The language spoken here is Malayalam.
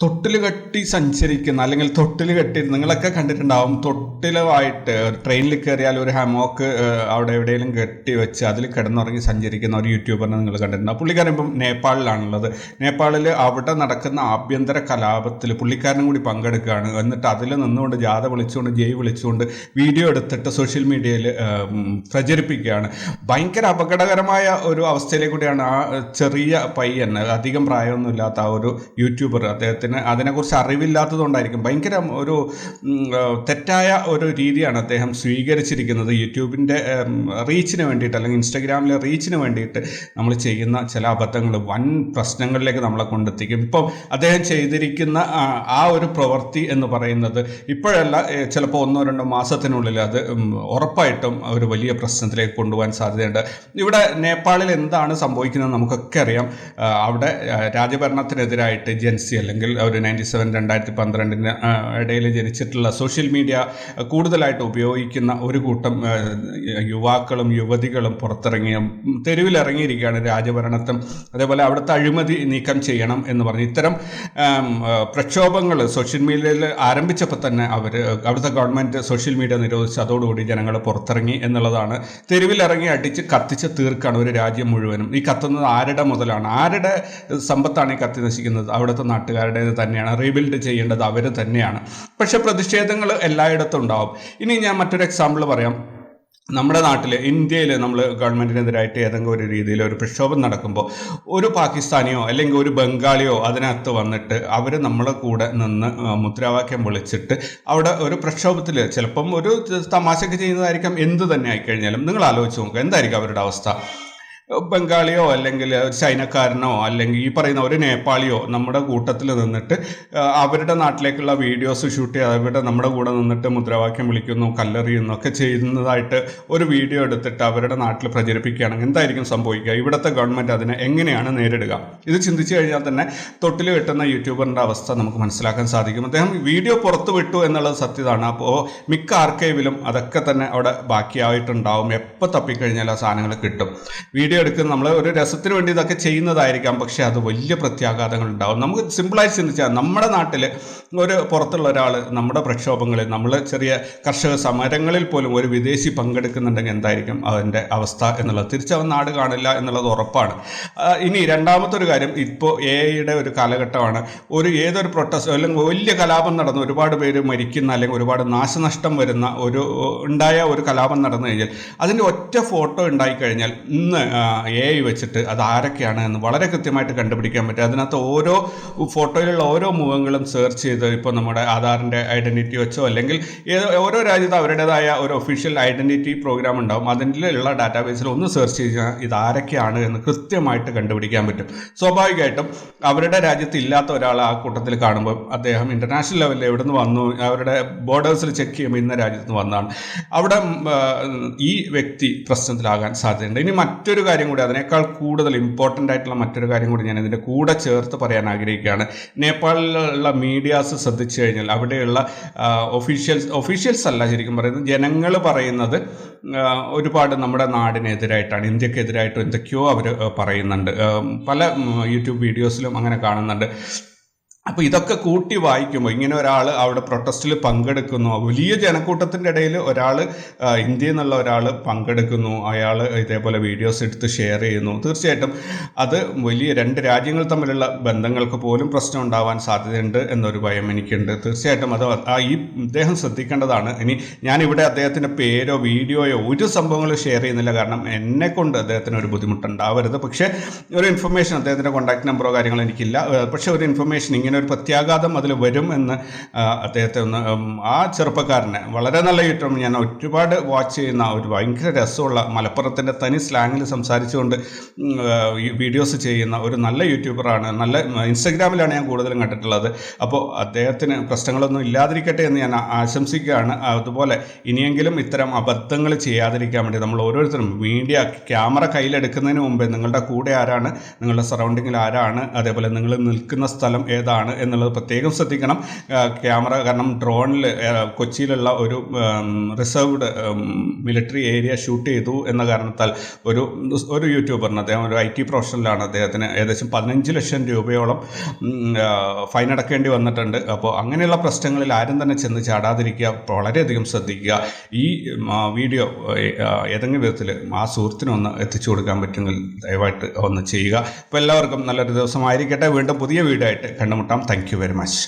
തൊട്ടിൽ കെട്ടി സഞ്ചരിക്കുന്ന അല്ലെങ്കിൽ തൊട്ടിൽ കെട്ടി നിങ്ങളൊക്കെ കണ്ടിട്ടുണ്ടാവും തൊട്ടിലുമായിട്ട് ട്രെയിനിൽ കയറിയാൽ ഒരു ഹമോക്ക് അവിടെ എവിടെയെങ്കിലും കെട്ടി വെച്ച് അതിൽ കിടന്നുറങ്ങി സഞ്ചരിക്കുന്ന ഒരു യൂട്യൂബറിനെ നിങ്ങൾ കണ്ടിട്ടുണ്ടാവും പുള്ളിക്കാരൻ ഇപ്പം നേപ്പാളിലാണുള്ളത്. നേപ്പാളിൽ അവിടെ നടക്കുന്ന ആഭ്യന്തര കലാപത്തിൽ പുള്ളിക്കാരനും കൂടി പങ്കെടുക്കുകയാണ്. എന്നിട്ട് അതിൽ നിന്നുകൊണ്ട് ജാഥ വിളിച്ചുകൊണ്ട് ജയ് വിളിച്ചുകൊണ്ട് വീഡിയോ എടുത്തിട്ട് സോഷ്യൽ മീഡിയയിൽ പ്രചരിപ്പിക്കുകയാണ്. ഭയങ്കര അപകടകരമായ ഒരു അവസ്ഥയിലേക്കൂടിയാണ് ആ ചെറിയ പയ്യൻ. അധികം പ്രായമൊന്നുമില്ലാത്ത ആ ഒരു യൂട്യൂബർ അദ്ദേഹത്തിന് അതിനെക്കുറിച്ച് അറിവില്ലാത്തതുകൊണ്ടായിരിക്കും ഭയങ്കര ഒരു തെറ്റായ ഒരു രീതിയാണ് അദ്ദേഹം സ്വീകരിച്ചിരിക്കുന്നത്. യൂട്യൂബിന്റെ റീച്ചിന് വേണ്ടിയിട്ട് അല്ലെങ്കിൽ ഇൻസ്റ്റഗ്രാമിലെ റീച്ചിന് വേണ്ടിയിട്ട് നമ്മൾ ചെയ്യുന്ന ചില അബദ്ധങ്ങൾ വൻ പ്രശ്നങ്ങളിലേക്ക് നമ്മളെ കൊണ്ടെത്തിക്കും. ഇപ്പം അദ്ദേഹം ചെയ്തിരിക്കുന്ന ആ, ഒരു പ്രവൃത്തി എന്ന് പറയുന്നത് ഇപ്പോഴല്ല ചിലപ്പോൾ ഒന്നോ രണ്ടോ മാസത്തിനുള്ളിൽ അത് ഉറപ്പായിട്ടും ഒരു വലിയ പ്രശ്നത്തിലേക്ക് കൊണ്ടുപോകാൻ സാധ്യതയുണ്ട്. ഇവിടെ നേപ്പാളിൽ എന്താണ് സംഭവിക്കുന്നത് നമുക്കൊക്കെ അറിയാം. അവിടെ രാജഭരണത്തിനെതിരായിട്ട് ജെൻസി അല്ലെങ്കിൽ ഒരു നയന്റി സെവൻ രണ്ടായിരത്തി പന്ത്രണ്ടിന് ഇടയിൽ ജനിച്ചിട്ടുള്ള സോഷ്യൽ മീഡിയ കൂടുതലായിട്ട് ഉപയോഗിക്കുന്ന ഒരു കൂട്ടം യുവാക്കളും യുവതികളും പുറത്തിറങ്ങിയ തെരുവിലിറങ്ങിയിരിക്കുകയാണ് രാജഭരണത്തും. അതേപോലെ അവിടുത്തെ അഴിമതി നീക്കം ചെയ്യണം എന്ന് പറഞ്ഞ് ഇത്തരം പ്രക്ഷോഭങ്ങൾ സോഷ്യൽ മീഡിയയിൽ ആരംഭിച്ചപ്പോൾ തന്നെ അവർ അവിടുത്തെ ഗവൺമെന്റ് സോഷ്യൽ മീഡിയ നിരോധിച്ച് അതോടുകൂടി ജനങ്ങൾ പുറത്തിറങ്ങി എന്നുള്ളതാണ്. തെരുവിലിറങ്ങി അടിച്ച് കത്തിച്ച് തീർക്കാണ് ഒരു രാജ്യം മുഴുവനും. ഈ കത്തുന്നത് ആരുടെ മുതലാണ്? ആരുടെ സമ്പത്താണ് ഈ കത്തി നശിക്കുന്നത്? അവിടുത്തെ നാട്ടുകാരുടേത് തന്നെയാണ് റീബിൽഡ് ചെയ്യേണ്ടത് അവർ തന്നെയാണ്. പക്ഷെ പ്രതിഷേധങ്ങൾ എല്ലായിടത്തും ഉണ്ടാവും ഇനി ഞാൻ മറ്റൊരു എക്സാമ്പിൾ പറയാം. നമ്മുടെ നാട്ടിൽ ഇന്ത്യയിൽ നമ്മൾ ഗവൺമെന്റിനെതിരായിട്ട് ഏതെങ്കിലും ഒരു രീതിയിൽ ഒരു പ്രക്ഷോഭം നടക്കുമ്പോൾ ഒരു പാകിസ്ഥാനിയോ അല്ലെങ്കിൽ ഒരു ബംഗാളിയോ അതിനകത്ത് വന്നിട്ട് അവർ നമ്മളെ കൂടെ നിന്ന് മുദ്രാവാക്യം വിളിച്ചിട്ട് അവിടെ ഒരു പ്രക്ഷോഭത്തിൽ ചിലപ്പം ഒരു തമാശക്ക് ചെയ്യുന്നതായിരിക്കാം എന്ത് തന്നെ ആയിക്കഴിഞ്ഞാലും. നിങ്ങൾ ആലോചിച്ച് നോക്കുക എന്തായിരിക്കും അവരുടെ അവസ്ഥ? ബംഗാളിയോ അല്ലെങ്കിൽ ഒരു ചൈനക്കാരനോ അല്ലെങ്കിൽ ഈ പറയുന്ന ഒരു നേപ്പാളിയോ നമ്മുടെ കൂട്ടത്തിൽ നിന്നിട്ട് അവരുടെ നാട്ടിലേക്കുള്ള വീഡിയോസ് ഷൂട്ട് ചെയ്ത് അവരുടെ നമ്മുടെ കൂടെ നിന്നിട്ട് മുദ്രാവാക്യം വിളിക്കുന്നു കല്ലെറിയുന്നു ഒക്കെ ചെയ്യുന്നതായിട്ട് ഒരു വീഡിയോ എടുത്തിട്ട് അവരുടെ നാട്ടിൽ പ്രചരിപ്പിക്കുകയാണെങ്കിൽ എന്തായിരിക്കും സംഭവിക്കുക? ഇവിടുത്തെ ഗവൺമെന്റ് അതിനെ എങ്ങനെയാണ് നേരിടുക? ഇത് ചിന്തിച്ചു കഴിഞ്ഞാൽ തന്നെ തൊട്ടിൽ വെട്ടുന്ന യൂട്യൂബറിന്റെ അവസ്ഥ നമുക്ക് മനസ്സിലാക്കാൻ സാധിക്കും. അദ്ദേഹം വീഡിയോ പുറത്തു വിട്ടു എന്നുള്ളത് സത്യതാണ്. അപ്പോൾ മിക്ക ആർക്കൈവിലും അതൊക്കെ തന്നെ അവിടെ ബാക്കിയായിട്ടുണ്ടാവും. എപ്പോൾ തപ്പിക്കഴിഞ്ഞാൽ ആ സാധനങ്ങൾ കിട്ടും. വീഡിയോ എടുക്കുന്ന നമ്മൾ ഒരു രസത്തിന് വേണ്ടി ഇതൊക്കെ ചെയ്യുന്നതായിരിക്കാം. പക്ഷേ അത് വലിയ പ്രത്യാഘാതങ്ങൾ ഉണ്ടാവും. നമുക്ക് സിമ്പിളായി ചിന്തിച്ചാൽ നമ്മുടെ നാട്ടിൽ ഒരു പുറത്തുള്ള ഒരാൾ നമ്മുടെ പ്രക്ഷോഭങ്ങളിൽ നമ്മൾ ചെറിയ കർഷക സമരങ്ങളിൽ പോലും ഒരു വിദേശി പങ്കെടുക്കുന്നുണ്ടെങ്കിൽ എന്തായിരിക്കും അതിന്റെ അവസ്ഥ എന്നുള്ളത്. തിരിച്ചവൻ നാട് കാണില്ല എന്നുള്ളത് ഉറപ്പാണ്. ഇനി രണ്ടാമത്തെ ഒരു കാര്യം ഇപ്പോൾ എ ഐയുടെ ഒരു കാലഘട്ടമാണ്. ഒരു ഏതൊരു പ്രൊട്ടസ്റ്റ് അല്ലെങ്കിൽ വലിയ കലാപം നടന്ന് ഒരുപാട് പേര് മരിക്കുന്ന അല്ലെങ്കിൽ ഒരുപാട് നാശനഷ്ടം വരുന്ന ഒരു ഉണ്ടായ ഒരു കലാപം നടന്നു കഴിഞ്ഞാൽ അതിന്റെ ഒറ്റ ഫോട്ടോ ഉണ്ടായിക്കഴിഞ്ഞാൽ ഇന്ന് എ ഐ വെച്ചിട്ട് അത് ആരൊക്കെയാണ് എന്ന് വളരെ കൃത്യമായിട്ട് കണ്ടുപിടിക്കാൻ പറ്റും. അതിനകത്ത് ഓരോ ഫോട്ടോയിലുള്ള ഓരോ മുഖങ്ങളും സെർച്ച് ചെയ്ത് ഇപ്പോൾ നമ്മുടെ ആധാറിന്റെ ഐഡന്റിറ്റി വെച്ചോ അല്ലെങ്കിൽ ഓരോ രാജ്യത്ത് അവരുടേതായ ഒരു ഒഫീഷ്യൽ ഐഡന്റിറ്റി പ്രോഗ്രാം ഉണ്ടാവും. അതിലുള്ള ഡാറ്റാബേസിൽ ഒന്ന് സെർച്ച് ചെയ്താൽ ഇത് ആരൊക്കെയാണ് എന്ന് കൃത്യമായിട്ട് കണ്ടുപിടിക്കാൻ പറ്റും. സ്വാഭാവികമായിട്ടും അവരുടെ രാജ്യത്ത് ഇല്ലാത്ത ഒരാൾ ആ കൂട്ടത്തിൽ കാണുമ്പോൾ അദ്ദേഹം ഇന്റർനാഷണൽ ലെവലിൽ എവിടെ നിന്ന് വന്നു? അവരുടെ ബോർഡേഴ്സിൽ ചെക്ക് ചെയ്യുമ്പോൾ ഇന്ന രാജ്യത്ത് നിന്ന് വന്നതാണ്. അവിടെ ഈ വ്യക്തി പ്രശ്നത്തിലാകാൻ സാധ്യതയുണ്ട്. ഇനി മറ്റൊരു കാര്യം കൂടി അതിനേക്കാൾ കൂടുതൽ ഇമ്പോർട്ടന്റ് ആയിട്ടുള്ള മറ്റൊരു കാര്യം കൂടി ഞാൻ ഇതിന്റെ കൂടെ ചേർത്ത് പറയാൻ ആഗ്രഹിക്കുകയാണ്. നേപ്പാളിലുള്ള മീഡിയാസ് ശ്രദ്ധിച്ചു കഴിഞ്ഞാൽ അവിടെയുള്ള ഒഫീഷ്യൽസ് ഒഫീഷ്യൽസ് അല്ല ശരിക്കും പറയുന്നത് ജനങ്ങൾ പറയുന്നത് ഒരുപാട് നമ്മുടെ നാടിനെതിരായിട്ടാണ് ഇന്ത്യക്കെതിരായിട്ടും എന്തൊക്കെയോ അവർ പറയുന്നുണ്ട്. പല യൂട്യൂബ് വീഡിയോസിലും അങ്ങനെ കാണുന്നുണ്ട്. അപ്പോൾ ഇതൊക്കെ കൂട്ടി വായിക്കുമ്പോൾ ഇങ്ങനെ ഒരാൾ അവിടെ പ്രൊട്ടസ്റ്റിൽ പങ്കെടുക്കുന്നു. വലിയ ജനക്കൂട്ടത്തിന്റെ ഇടയിൽ ഒരാൾ ഇന്ത്യയിൽ നിന്നുള്ള ഒരാൾ പങ്കെടുക്കുന്നു. അയാൾ ഇതേപോലെ വീഡിയോസ് എടുത്ത് ഷെയർ ചെയ്യുന്നു. തീർച്ചയായിട്ടും അത് വലിയ രണ്ട് രാജ്യങ്ങൾ തമ്മിലുള്ള ബന്ധങ്ങൾക്ക് പോലും പ്രശ്നം ഉണ്ടാവാൻ സാധ്യതയുണ്ട് എന്നൊരു ഭയം എനിക്കുണ്ട്. തീർച്ചയായിട്ടും അത് ഈ ഇദ്ദേഹം ശ്രദ്ധിക്കേണ്ടതാണ്. ഇനി ഞാനിവിടെ അദ്ദേഹത്തിന്റെ പേരോ വീഡിയോയോ ഒരു സംഭവങ്ങളും ഷെയർ ചെയ്യുന്നില്ല. കാരണം എന്നെ കൊണ്ട് അദ്ദേഹത്തിന് ഒരു ബുദ്ധിമുട്ടുണ്ടാവരുത്. പക്ഷേ ഒരു ഇൻഫർമേഷൻ അദ്ദേഹത്തിന്റെ കോൺടാക്ട് നമ്പറോ കാര്യങ്ങളോ എനിക്കില്ല. പക്ഷേ ഒരു ഇൻഫർമേഷൻ ഇങ്ങനെ ഒരു പ്രത്യാഘാതം അതിൽ വരും എന്ന് അദ്ദേഹത്തെ ഒന്ന് ആ ചെറുപ്പക്കാരനെ വളരെ നല്ല കിട്ടും ഞാൻ ഒരുപാട് വാച്ച് ചെയ്യുന്ന ഒരു ഭയങ്കര രസമുള്ള മലപ്പുറത്തിന്റെ തനി സ്ലാങ്ങിൽ സംസാരിച്ചുകൊണ്ട് വീഡിയോസ് ചെയ്യുന്ന ഒരു നല്ല യൂട്യൂബറാണ് നല്ല ഇൻസ്റ്റഗ്രാമിലാണ് ഞാൻ കൂടുതലും കണ്ടിട്ടുള്ളത്. അപ്പോൾ അദ്ദേഹത്തിന് പ്രശ്നങ്ങളൊന്നും ഇല്ലാതിരിക്കട്ടെ എന്ന് ഞാൻ ആശംസിക്കുകയാണ്. അതുപോലെ ഇനിയെങ്കിലും ഇത്തരം അബദ്ധങ്ങൾ ചെയ്യാതിരിക്കാൻ വേണ്ടി നമ്മൾ ഓരോരുത്തരും മീഡിയ ക്യാമറ കയ്യിലെടുക്കുന്നതിന് മുമ്പേ നിങ്ങളുടെ കൂടെ ആരാണ്? നിങ്ങളുടെ സറൗണ്ടിങ്ങിൽ ആരാണ്? അതേപോലെ നിങ്ങൾ നിൽക്കുന്ന സ്ഥലം ഏതാണ്? ആണ് എന്നുള്ളത് പ്രത്യേകം ശ്രദ്ധിക്കണം. ക്യാമറ കാരണം ഡ്രോണിൽ കൊച്ചിയിലുള്ള ഒരു റിസർവ്ഡ് മിലിറ്ററി ഏരിയ ഷൂട്ട് ചെയ്തു എന്ന കാരണത്താൽ ഒരു ഒരു യൂട്യൂബറിന് അദ്ദേഹം ഒരു ഐ ടി പ്രൊഫഷണലാണ് അദ്ദേഹത്തിന് ഏകദേശം പതിനഞ്ച് ലക്ഷം രൂപയോളം ഫൈൻ അടക്കേണ്ടി വന്നിട്ടുണ്ട്. അപ്പോൾ അങ്ങനെയുള്ള പ്രശ്നങ്ങളിൽ ആരും തന്നെ ചെന്ന് ചാടാതിരിക്കുക വളരെയധികം ശ്രദ്ധിക്കുക. ഈ വീഡിയോ ഏതെങ്കിലും വിധത്തിൽ ആ സുഹൃത്തിനൊന്ന് എത്തിച്ചു കൊടുക്കാൻ പറ്റുമെങ്കിൽ ദയവായിട്ട് ഒന്ന് ചെയ്യുക. അപ്പോൾ എല്ലാവർക്കും നല്ലൊരു ദിവസമായിരിക്കട്ടെ. വീണ്ടും പുതിയ വീഡിയോ ആയിട്ട് കണ്ടുമുട്ടാം. வணக்கம் தேங்க்யூ வெரி மச்